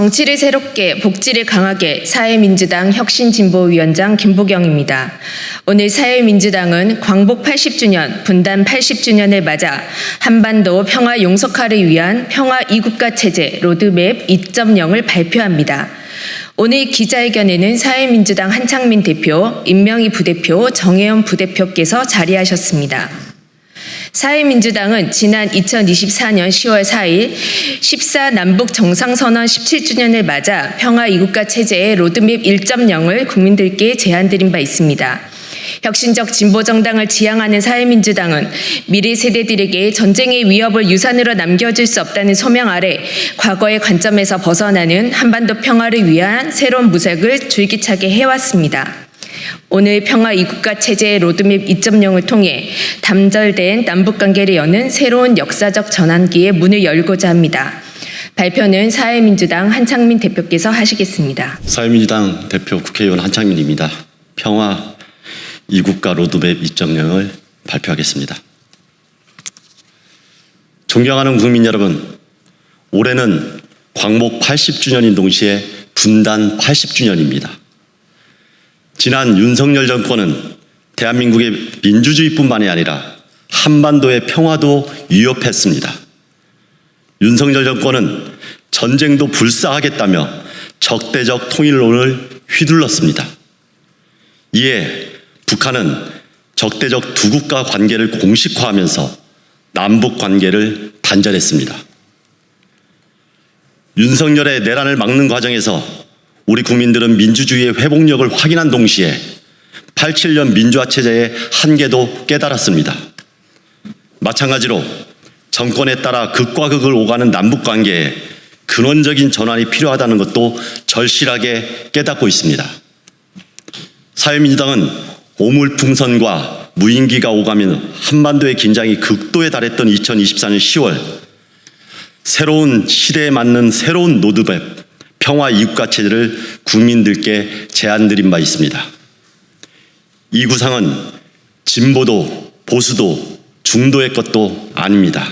정치를 새롭게, 복지를 강하게 사회민주당 혁신진보위원장 김보경입니다. 오늘 사회민주당은 광복 80주년, 분단 80주년을 맞아 한반도 평화 용석화를 위한 평화 이국가 체제 로드맵 2.0을 발표합니다. 오늘 기자회견에는 사회민주당 한창민 대표, 임명희 부대표, 정혜연 부대표께서 자리하셨습니다. 사회민주당은 지난 2024년 10월 4일 14 남북 정상선언 17주년을 맞아 평화 이국가 체제의 로드맵 1.0을 국민들께 제안드린 바 있습니다. 혁신적 진보 정당을 지향하는 사회민주당은 미래 세대들에게 전쟁의 위협을 유산으로 남겨줄 수 없다는 소명 아래 과거의 관점에서 벗어나는 한반도 평화를 위한 새로운 무색을 줄기차게 해왔습니다. 오늘 평화 이국가 체제의 로드맵 2.0을 통해 담절된 남북 관계를 여는 새로운 역사적 전환기의 문을 열고자 합니다. 발표는 사회민주당 한창민 대표께서 하시겠습니다. 사회민주당 대표 국회의원 한창민입니다. 평화 이국가 로드맵 2.0을 발표하겠습니다. 존경하는 국민 여러분, 올해는 광복 80주년인 동시에 분단 80주년입니다. 지난 윤석열 정권은 대한민국의 민주주의뿐만이 아니라 한반도의 평화도 위협했습니다. 윤석열 정권은 전쟁도 불사하겠다며 적대적 통일론을 휘둘렀습니다. 이에 북한은 적대적 두 국가 관계를 공식화하면서 남북 관계를 단절했습니다. 윤석열의 내란을 막는 과정에서 우리 국민들은 민주주의의 회복력을 확인한 동시에 87년 민주화 체제의 한계도 깨달았습니다. 마찬가지로 정권에 따라 극과 극을 오가는 남북 관계에 근원적인 전환이 필요하다는 것도 절실하게 깨닫고 있습니다. 사회민주당은 오물풍선과 무인기가 오가면 한반도의 긴장이 극도에 달했던 2024년 10월 새로운 시대에 맞는 새로운 노드맵 평화 이국가 체제를 국민들께 제안드린 바 있습니다. 이 구상은 진보도 보수도 중도의 것도 아닙니다.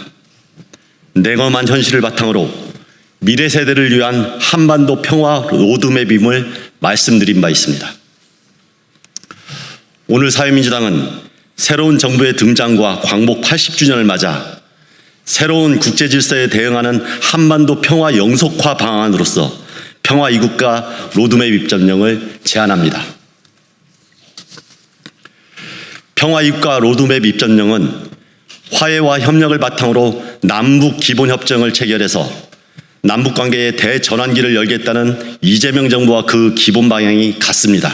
냉엄한 현실을 바탕으로 미래 세대를 위한 한반도 평화 로드맵임을 말씀드린 바 있습니다. 오늘 사회민주당은 새로운 정부의 등장과 광복 80주년을 맞아 새로운 국제 질서에 대응하는 한반도 평화 영속화 방안으로서 평화 이국가 로드맵 입점령을 제안합니다. 평화 이국가 로드맵 입점령은 화해와 협력을 바탕으로 남북 기본 협정을 체결해서 남북 관계의 대전환기를 열겠다는 이재명 정부와 그 기본 방향이 같습니다.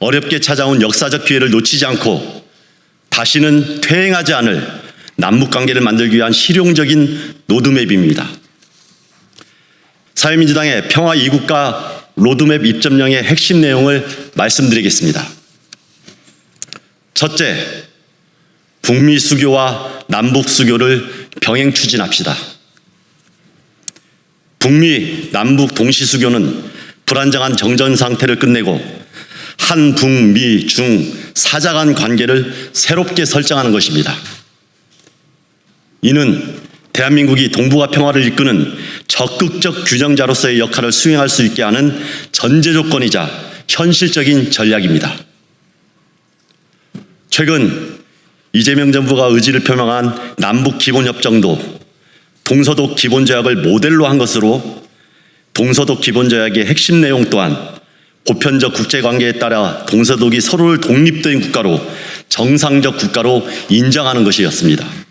어렵게 찾아온 역사적 기회를 놓치지 않고 다시는 퇴행하지 않을 남북 관계를 만들기 위한 실용적인 로드맵입니다. 사회민주당의 평화 이국가 로드맵 입점령의 핵심 내용을 말씀드리겠습니다. 첫째, 북미 수교와 남북 수교를 병행 추진합시다. 북미 남북 동시 수교는 불안정한 정전 상태를 끝내고 한 북미 중 사자 간 관계를 새롭게 설정하는 것입니다. 이는 대한민국이 동북아 평화를 이끄는 적극적 규정자로서의 역할을 수행할 수 있게 하는 전제 조건이자 현실적인 전략입니다. 최근 이재명 정부가 의지를 표명한 남북 기본협정도 동서독 기본조약을 모델로 한 것으로 동서독 기본조약의 핵심 내용 또한 보편적 국제관계에 따라 동서독이 서로를 독립된 국가로 정상적 국가로 인정하는 것이었습니다.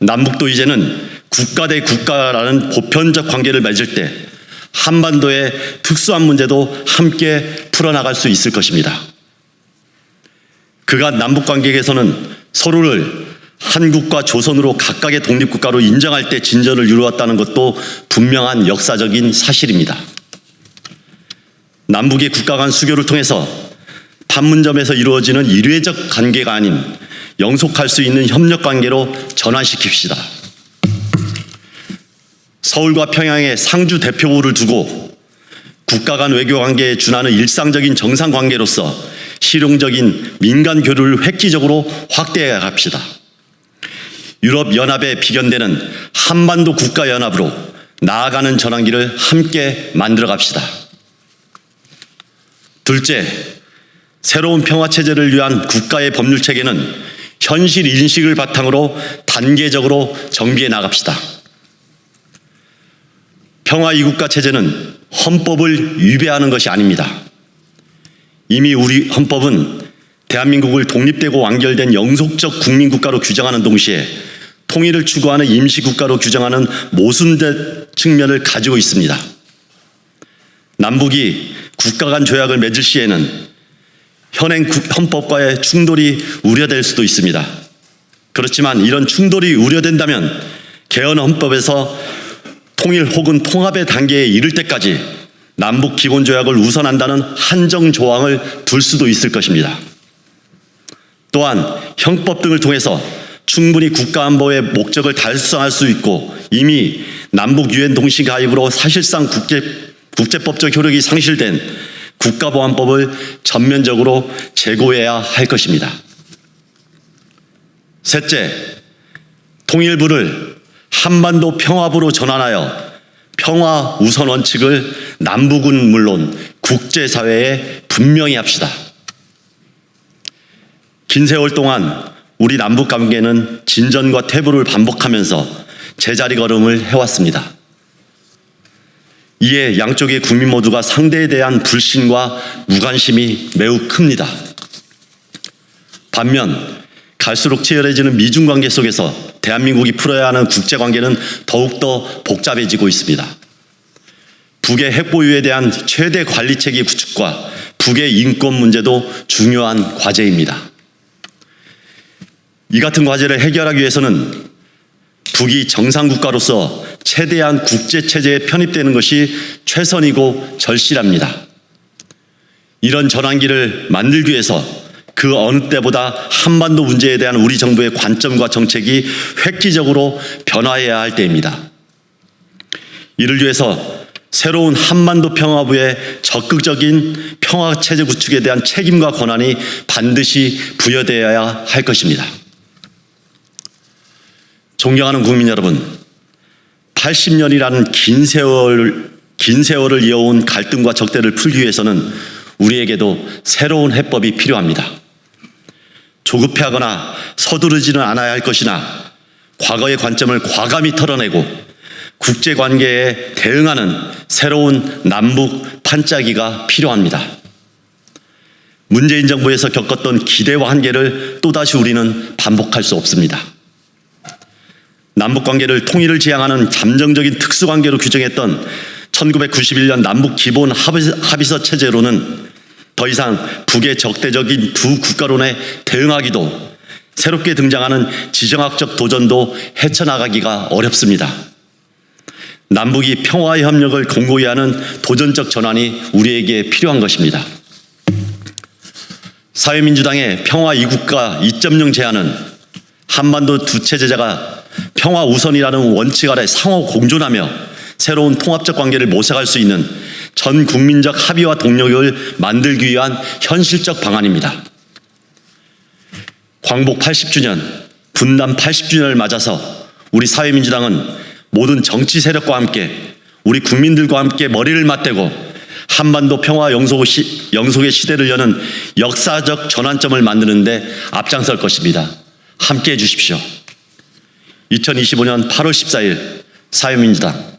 남북도 이제는 국가 대 국가라는 보편적 관계를 맺을 때 한반도의 특수한 문제도 함께 풀어나갈 수 있을 것입니다. 그간 남북 관계 에서는 서로를 한국과 조선으로 각각의 독립국가로 인정할 때 진전을 이루었다는 것도 분명한 역사적인 사실입니다. 남북의 국가 간 수교를 통해서 판문점에서 이루어지는 일회적 관계가 아닌 영속할 수 있는 협력 관계로 전환시킵시다. 서울과 평양에 상주 대표부를 두고 국가 간 외교 관계에 준하는 일상적인 정상 관계로서 실용적인 민간 교류를 획기적으로 확대해 갑시다. 유럽 연합에 비견되는 한반도 국가 연합으로 나아가는 전환기를 함께 만들어 갑시다. 둘째, 새로운 평화 체제를 위한 국가의 법률 체계는 현실 인식을 바탕으로 단계적으로 정비해 나갑시다. 평화 이국가 체제는 헌법을 위배하는 것이 아닙니다. 이미 우리 헌법은 대한민국을 독립되고 완결된 영속적 국민국가로 규정하는 동시에 통일을 추구하는 임시국가로 규정하는 모순된 측면을 가지고 있습니다. 남북이 국가 간 조약을 맺을 시에는 현행 국- 헌법과의 충돌이 우려될 수도 있습니다. 그렇지만 이런 충돌이 우려된다면 개헌 헌법에서 통일 혹은 통합의 단계에 이를 때까지 남북 기본 조약을 우선한다는 한정 조항을 둘 수도 있을 것입니다. 또한 형법 등을 통해서 충분히 국가 안보의 목적을 달성할 수 있고 이미 남북 유엔 동시 가입으로 사실상 국제 국제법적 효력이 상실된 국가보안법을 전면적으로 재고해야 할 것입니다. 셋째, 통일부를 한반도 평화부로 전환하여 평화 우선 원칙을 남북은 물론 국제사회에 분명히 합시다. 긴 세월 동안 우리 남북 관계는 진전과 퇴보를 반복하면서 제자리 걸음을 해왔습니다. 이에 양쪽의 국민 모두가 상대에 대한 불신과 무관심이 매우 큽니다. 반면 갈수록 치열해지는 미중 관계 속에서 대한민국이 풀어야 하는 국제 관계는 더욱더 복잡해지고 있습니다. 북의 핵 보유에 대한 최대 관리체계 구축과 북의 인권 문제도 중요한 과제입니다. 이 같은 과제를 해결하기 위해서는 북이 정상국가로서 최대한 국제체제에 편입되는 것이 최선이고 절실합니다. 이런 전환기를 만들기 위해서 그 어느 때보다 한반도 문제에 대한 우리 정부의 관점과 정책이 획기적으로 변화해야 할 때입니다. 이를 위해서 새로운 한반도 평화부의 적극적인 평화체제 구축에 대한 책임과 권한이 반드시 부여되어야 할 것입니다. 존경하는 국민 여러분, 80년이라는 긴 세월, 긴 세월을 이어온 갈등과 적대를 풀기 위해서는 우리에게도 새로운 해법이 필요합니다. 조급해하거나 서두르지는 않아야 할 것이나 과거의 관점을 과감히 털어내고 국제 관계에 대응하는 새로운 남북 판짜기가 필요합니다. 문재인 정부에서 겪었던 기대와 한계를 또다시 우리는 반복할 수 없습니다. 남북 관계를 통일을 지향하는 잠정적인 특수 관계로 규정했던 1991년 남북 기본 합의- 합의서 체제로는 더 이상 북의 적대적인 두 국가론에 대응하기도 새롭게 등장하는 지정학적 도전도 헤쳐나가기가 어렵습니다. 남북이 평화의 협력을 공고히 하는 도전적 전환이 우리에게 필요한 것입니다. 사회민주당의 평화 이국가 2.0 제안은 한반도 두 체제자가 평화 우선이라는 원칙 아래 상호 공존하며 새로운 통합적 관계를 모색할 수 있는 전 국민적 합의와 동력을 만들기 위한 현실적 방안입니다. 광복 80주년, 분단 80주년을 맞아서 우리 사회민주당은 모든 정치 세력과 함께 우리 국민들과 함께 머리를 맞대고 한반도 평화 영속의 시대를 여는 역사적 전환점을 만드는데 앞장설 것입니다. 함께 해주십시오. 2025년 8월 14일 사회민주당